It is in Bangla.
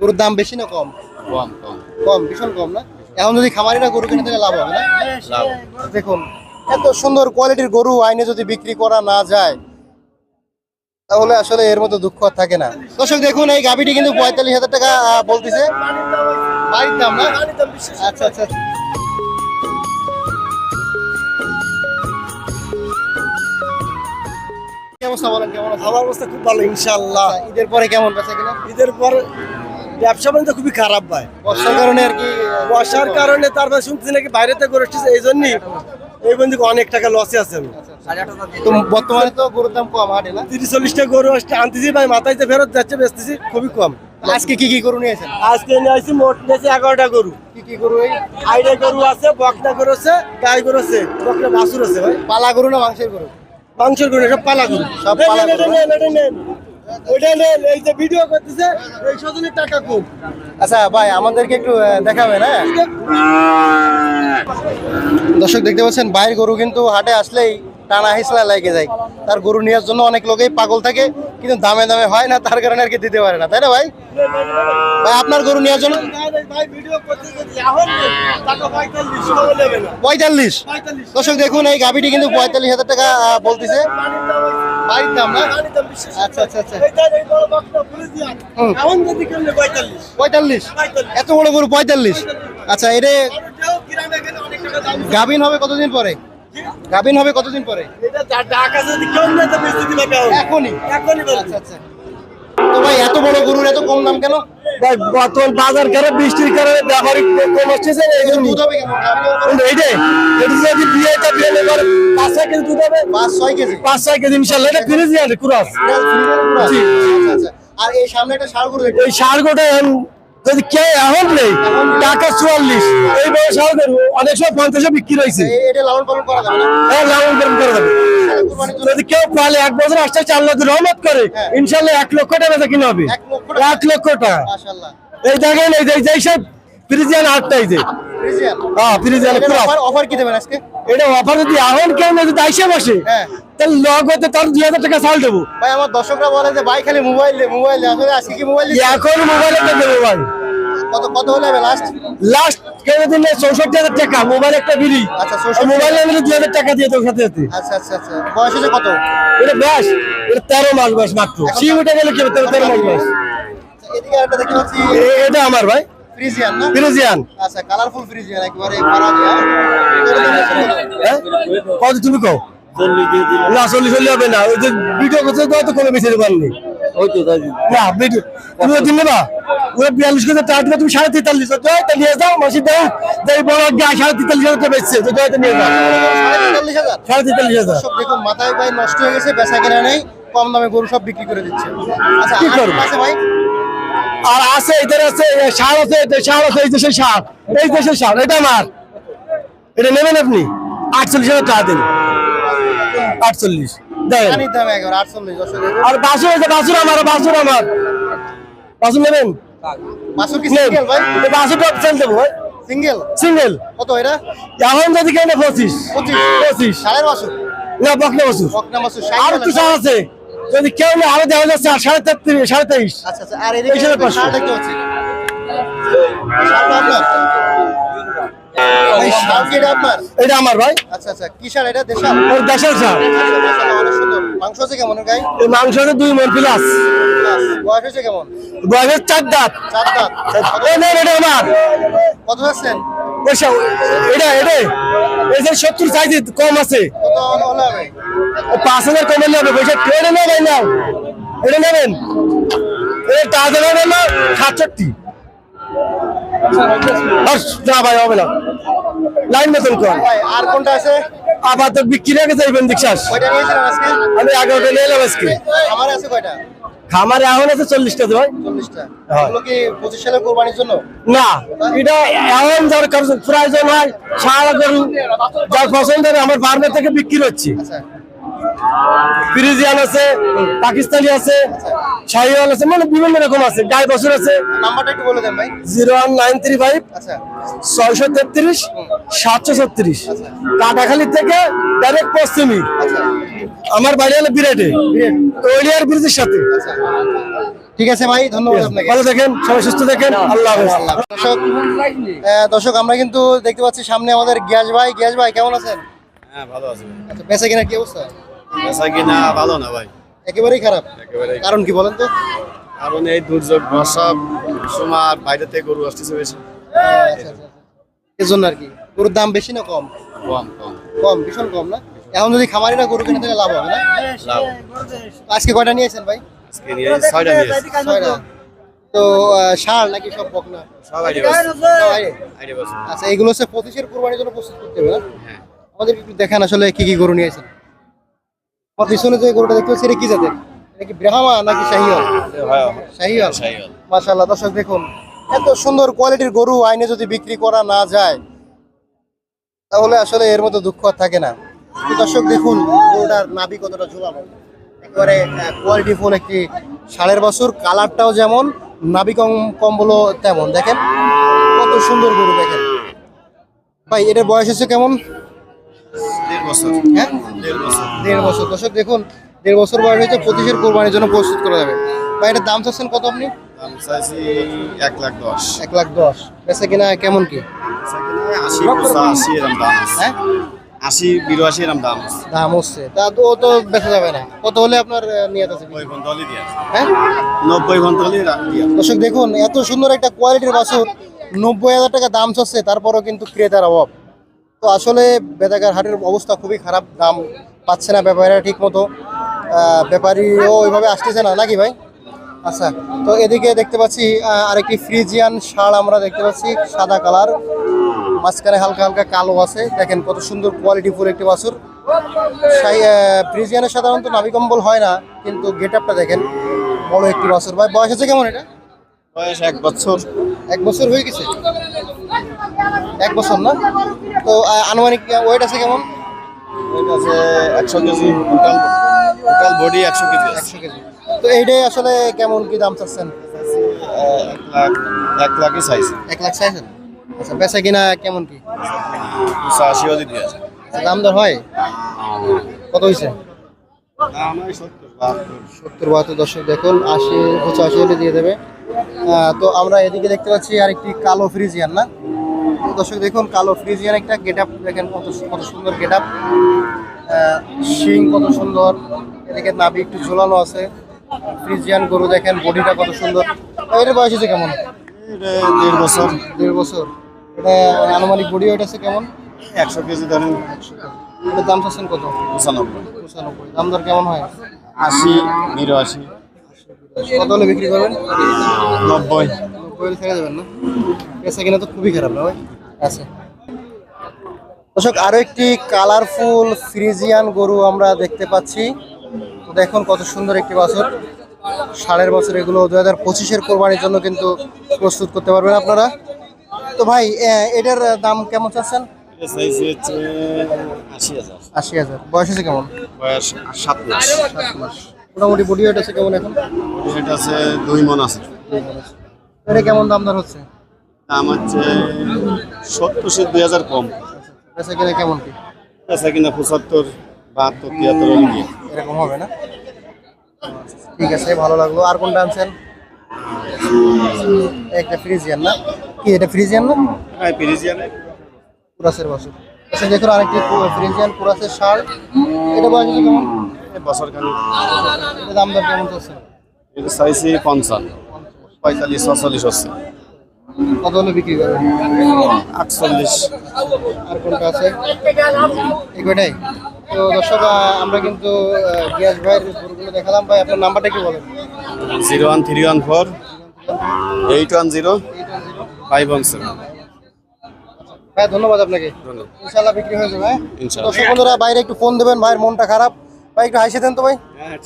গরুর দাম বেশি না কম? কম কম। কম ভীষণ কম না? এখন যদি খামারিরা গরু কিনে তাহলে লাভ হবে না? দেখুন এত সুন্দর কোয়ালিটির গরু আইনে যদি বিক্রি করা না যায় তাহলে আসলে এর মতো দুঃখ আর থাকে না। দর্শক দেখুন এই গাভিটি কিন্তু পঁয়তাল্লিশ হাজার টাকা বলতেছে। বাড়ির দাম না? আচ্ছা আচ্ছা আচ্ছা। অবস্থা বলেন কেমন আমার অবস্থা খুব ভালো ইনশাল্লাহ ঈদের পরে কেমন বেচা কিনা? ঈদের পর ব্যবসা বাণিজ্য খুবই খারাপ ভাই। বর্ষার কারণে আর কি বর্ষার কারণে তারপর শুনছি নাকি বাইরেতে করে এসেছে এই জন্যই এই বন্ধু অনেক টাকা লসে আছেন তো বর্তমানে তো গরুর দাম কম হাটে না? তিরিশ চল্লিশটা গরু আসছে আনতেছি ভাই মাথায় যে ফেরত যাচ্ছে বেচতেছি খুবই কম। আজকে কি কি গরু নিয়েছেন আজকে নিয়ে আসছি মোট নিয়েছি এগারোটা গরু। কি কি গরু এই? আইডা গরু আছে বকনা গরু আছে গাই গরু আছে বকনা বাছুর আছে ভাই। পালা গরু না মাংসের গরু? মাংসের গরু সব পালা গরু। সব পালা গরু। ওইটা এই যে ভিডিও করতেছে এই টাকা আচ্ছা ভাই আমাদেরকে একটু দেখাবে দেখাবেন হ্যাঁ? দর্শক দেখতে পাচ্ছেন বাইরের গরু কিন্তু হাটে আসলেই টানা হিসলা লাগে যায়। তার গরু নেওয়ার জন্য অনেক লোকেই পাগল থাকে কিন্তু দামে দামে হয় না তার কারণে আর কি দিতে পারে না। তাই না ভাই? ভাই আপনার গরু নেওয়ার জন্য পঁয়তাল্লিশ। দর্শক দেখুন এই গাভিটি কিন্তু পঁয়তাল্লিশ হাজার টাকা বলতেছে। বাড়ির দাম না আচ্ছা আচ্ছা আচ্ছা যদি কিনলে পঁয়তাল্লিশ। এত বড় গরু পঁয়তাল্লিশ? আচ্ছা এটা গাভিন হবে কতদিন পরে? গাভিন হবে কতদিন পরে? এখনই? এখনই আচ্ছা আচ্ছা। তো ভাই এত বড় গরুর এত কম দাম কেন? ভাই বর্তমান বাজার কারে বৃষ্টির কারণে ব্যবহারিক কম আসতেছে এই জন্য? দুধ হবে কেমন গাভীর হবে কিন্তু এইটা এটা যদি বিয়েটা বিয়ে করে পাঁচ ছয় কেজি দুধ হবে। পাঁচ ছয় কেজি? পাঁচ ছয় কেজি ইনশাল্লাহ। এটা ফিরে দিয়ে আনে কুরাস। আর এই সামনে একটা ষাড় গরু এই সার গোটা যদি কে এখন নেই। টাকা চুয়াল্লিশ। এই সার গরু অনেক সময় পঞ্চাশে বিক্রি হয়েছে। লালন পালন করা যাবে হ্যাঁ লালন পালন করে দেবে যদি কেউ পালে এক বছর আসতে চার লক্ষ রহমত করে হ্যাঁ। ইনশাল্লাহ এক লক্ষ টাকা বেচা কিনে হবে। এক লক্ষ টাকা? এক লক্ষ টাকা। মাশাআল্লাহ। এই দেখেন এই যে যেই সব ফ্রিজিয়ান আটটাই যে। হ্যাঁ ফ্রিজিয়ান অফার অফার কি দেবেন আজকে? এটা অফার যদি এখন কেউ যদি আইসে বসে হ্যাঁ। তাহলে লগ হতে তার দুই হাজার টাকা চাল দেবো। ভাই আমার দর্শকরা বলে যে ভাই খালি মোবাইল মোবাইল আসলে আজকে কি মোবাইল? এখন মোবাইলে দেবো ভাই কত কত হলে লাস্ট লাস্ট কেউ দিলে চৌষট্টি হাজার টাকা মোবাইল একটা বিড়ি। আচ্ছা, মোবাইল নিলে দুই হাজার টাকা দিয়ে তোর সাথে সাথে আচ্ছা আচ্ছা আচ্ছা। বয়স হচ্ছে কত? এটা ব্যাস এটা তেরো মাস বয়স মাত্র। সি উঠে গেলে কি তেরো তেরো মাস বয়স। আচ্ছা, এদিকে একটা দেখতে পাচ্ছি। এটা আমার ভাই। ফ্রিজিয়ান না? ফিরোজিয়ান। আচ্ছা কালারফুল ফ্রিজিয়ান একবারে হ্যাঁ? কত তুমি কও? না চল্লিশ চল্লিশ হবে না। ওই যে ভিডিও করছে তো অত কোনো বেশি দেবার নেই। না তুমি ওরা বিয়াল্লিশ কেজি টাকা দিবে তুমি সাড়ে তেতাল্লিশ তো নিয়ে যাও বড় গায়ে সাড়ে তেতাল্লিশ হাজার টাকা বেচছে তো জয়তে নিয়ে যাও। চল্লিশ হাজার? সাড়ে তেতাল্লিশ হাজার। দেখুন মাথায় ভাই নষ্ট হয়ে গেছে বেচা কেনা নেই কম দামে গরু সব বিক্রি করে দিচ্ছে। আচ্ছা কি আর করব? আছে ভাই। আর আছে এদের আছে সার আছে সার আছে এই দেশের সার এই দেশের সার এটা আমার। এটা নেবেন আপনি? আটচল্লিশ হাজার টাকা দিন। আটচল্লিশ। দেন। আর বাসুর আছে বাসুর আমার বাসুর আমার। বাসুর নেবেন? এই বাসুরটা সেল দেবো ভাই। সিঙ্গেল সিঙ্গেল কত এটা? এখন যদি কেন পঁচিশ। পঁচিশ। পঁচিশ। সাড়ের বাসুর? না বকনা বাসুর। বকনা বাসুর আর একটু সার আছে। যদি কেউ না আরও দেওয়া যাচ্ছে সাড়ে তেত্রিশ সাড়ে তেইশ। আচ্ছা আচ্ছা আর পাঁচশো। এটা আমার ভাই। আচ্ছা আচ্ছা কি সার এটা? দেশাল? সার মাংস আছে কেমন এই মাংস আছে দুই মন প্লাস বয়স হয়েছে কেমন? চার দাঁত। চার দাঁত। এটা আমার। কত যাচ্ছেন? এটা এটা। এই যে সত্তর সাইজ কম আছে। পাঁচ হাজার কমে নেবে। পয়সা এটা নেবেন না এটা নেবেন? এটা তাজা নেবেন না সাতষট্টি। না ভাই হবে না। লাইন মতন কর। আর কোনটা আছে? আবার বিক্রি আগে যাইবেন বিশ্বাস কয়টা নিয়েছিলেন আজকে? আমি এগারোটা নিয়ে এলাম আজকে। আমার আছে কয়টা? খামারে এখন আছে চল্লিশটা ভাই। চল্লিশটা। হ্যাঁ। না এটা এমন যার প্রয়োজন হয় সারা গরু যার পছন্দ আমার বার্মা থেকে বিক্রি হচ্ছে। আচ্ছা। ফ্রিজিয়ান আছে পাকিস্তানি আছে শাহিওয়াল আছে মানে বিভিন্ন রকম আছে গাই বছর আছে। নাম্বারটা একটু বলে দেন ভাই। Zero one nine three five আচ্ছা। ছয়শো তেত্রিশ সাতশো ছত্রিশ। কাটাখালি থেকে ডাইরেক্ট পশ্চিমী। আচ্ছা। আমার বাড়ি হলো বিরাটে। ওলিয়ার ব্রিজের সাথে। আচ্ছা। ঠিক আছে ভাই ধন্যবাদ আপনাকে। ভালো দেখেন সবাই সুস্থ দেখেন আল্লাহ দর্শক দর্শক আমরা কিন্তু দেখতে পাচ্ছি সামনে আমাদের গ্যাস ভাই। গ্যাস ভাই কেমন আছেন? হ্যাঁ ভালো আছে। আচ্ছা বেচা কিনা কি অবস্থা? বেচা কিনা ভালো না ভাই। একেবারেই খারাপ। একেবারে কারণ কি বলেন তো? কারণ এই দুর্যোগ বর্ষা সময় বাইরে থেকে গরু আসতেছে বেশি। আচ্ছা আচ্ছা এর জন্য আর কি। গরুর দাম বেশি না কম? কম কম। কম ভীষণ কম না? এখন যদি খামারিরা গরু কিনে তাহলে লাভ হবে না? লাভ। আজকে কয়টা নিয়েছেন ভাই? আজকে নিয়ে ছয়টা নিয়েছি। ছয়টা। তো ষাঁড় নাকি সব বকনা? আইডিয়া আচ্ছা এগুলো হচ্ছে পঁচিশের কোরবানির জন্য প্রস্তুত করতে হবে হ্যাঁ। আমাদের একটু দেখান আসলে কি কি গরু নিয়েছেন। আমার পিছনে যে গরুটা দেখতে পাচ্ছি এটা কি জাতের? এটা কি ব্রাহ্মা নাকি শাহিওয়াল? শাহিওয়াল। মাশাআল্লাহ দর্শক দেখুন এত সুন্দর কোয়ালিটির গরু আইনে যদি বিক্রি করা না যায় তাহলে আসলে এর মধ্যে দুঃখ আর থাকে না। দর্শক দেখুন গরুটার নাভি কতটা ঝুলানো একেবারে কোয়ালিটি ফুল একটি ষাঁড়ের বছর কালারটাও যেমন নাভি কম কম্বলও তেমন। দেখেন কত সুন্দর গরু দেখেন। ভাই এটার বয়স হচ্ছে কেমন? হ্যাঁ? দেড় বছর। দেড় বছর। দর্শক দেখুন দেড় বছর বয়স হয়েছে পঁচিশের কোরবানির জন্য প্রস্তুত করা যাবে। ভাই এটার দাম চাচ্ছেন কত আপনি? দাম চাইছি এক লাখ দশ। এক লাখ দশ। বেচা কিনা কেমন কি? আশি এরম দাম হ্যাঁ? আশি বিরাশি এরম দাম দাম হচ্ছে। তা তো ও তো বেচা যাবে না। কত হলে আপনার নিয়ত আছে? নব্বই ঘন্টলি দিয়ে হ্যাঁ? নব্বই দর্শক দেখুন এত সুন্দর একটা কোয়ালিটির বাছুর নব্বই হাজার টাকা দাম চাচ্ছে তারপরও কিন্তু ক্রেতার অভাব। তো আসলে বেদাগার হাটের অবস্থা খুবই খারাপ দাম পাচ্ছে না ব্যাপারীরা ঠিক মতো ব্যাপারীও ওইভাবে আসতেছে না নাকি ভাই? আচ্ছা তো এদিকে দেখতে পাচ্ছি আরেকটি ফ্রিজিয়ান শাল আমরা দেখতে পাচ্ছি সাদা কালার। মাঝখানে হালকা হালকা কালো আছে। দেখেন কত সুন্দর কোয়ালিটি ফুল একটি বাছুর। ফ্রিজিয়ানের সাধারণত নাভি কম্বল হয় না কিন্তু গেট আপটা দেখেন বড় একটি বাছুর। ভাই বয়স আছে কেমন এটা? বয়স এক বছর। এক বছর হয়ে গেছে? এক বছর না? তো আনুমানিক ওয়েট আছে কেমন? ওইটা আছে একশো কেজি টোটাল টোটাল বডি একশো কেজি। একশো কেজি। তো এইটাই আসলে কেমন কি দাম চাচ্ছেন? এক লাখ এক লাখই চাইছি এক লাখ চাইছেন আচ্ছা বেচা কিনা কেমন কি? অধি দিয়েছে আচ্ছা, দাম দর হয়? কত হয়েছে সত্তর বাহাত্তর। সত্তর দর্শক দেখুন আশি পঁচাশি হলে দিয়ে দেবে। তো আমরা এদিকে দেখতে পাচ্ছি আরেকটি কালো ফ্রিজিয়ান না? দর্শক দেখুন কালো ফ্রিজিয়ান একটা গেট আপ দেখেন কত কত সুন্দর গেট আপ শিং কত সুন্দর। এদিকে নাভি একটু ঝোলানো আছে। ফ্রিজিয়ান গরু দেখেন বডিটা কত সুন্দর। তো এটার বয়স আছে কেমন? দেড় বছর। দেড় বছর। এটা আনুমানিক বডি ওয়েট আছে কেমন? একশো কেজি ধরেন। এটার দাম চাচ্ছেন কত? পঁচানব্বই। পঁচানব্বই। দাম দর কেমন হয়? আশি বিরাশি। কত হলে বিক্রি করবেন? নব্বই। হলে ছেড়ে দেবেন না? পেশা কিনা তো খুবই খারাপ না ভাই? আচ্ছা দর্শক আরও একটি কালারফুল ফ্রিজিয়ান গরু আমরা দেখতে পাচ্ছি। তো দেখুন কত সুন্দর একটি বছর। ষাঁড়ের বছর এগুলো দু হাজার পঁচিশের কোরবানির জন্য কিন্তু প্রস্তুত করতে পারবেন আপনারা। তো ভাই এটার দাম কেমন চাচ্ছেন? আশি হাজার। বয়স আছে কেমন? বয়স সাত মাস। সাত মাস। মোটামুটি বডি ওয়েট আছে কেমন এখন? আছে। দুই মন আছে। এটা কেমন দাম দর হচ্ছে? দাম হচ্ছে সত্তর দুই হাজার কম। পেশা কিনা কেমন কি? আছে কিনা পঁচাত্তর বাহাত্তর তিয়াত্তর এরকম। হবে না? ঠিক আছে ভালো লাগল। আর কোনটা আনছেন? একটা ফ্রিজিয়ান না? কি এটা ফ্রিজিয়ান না? হ্যাঁ পিরিজিয়ানে কুরাসের বছর আচ্ছা দেখুন আরেকটি ফ্রিজিয়ান কুরাসের শাল এটা বয়স কেমন? বছর খানিক দাম দর কেমন চলছে? এটা চাইছি পঞ্চান্ন পঁয়তাল্লিশ ছচল্লিশ হচ্ছে। কত হলে বিক্রি করবেন? আটচল্লিশ। আর কোনটা আছে? এই তো দর্শক আমরা কিন্তু আহ, গিয়াস ভাইয়ের গরুগুলো দেখালাম ভাই আপনার নাম্বারটা কি বলেন। Zero one three one four eight one zero five one seven. ভাই ধন্যবাদ আপনাকে। ইনশাল্লাহ বিক্রি হয়ে যাবে দর্শক বন্ধুরা বাইরে একটু ফোন দেবেন ভাইয়ের মনটা খারাপ। ভাই একটু হাসি দেন তো ভাই। হ্যাঁ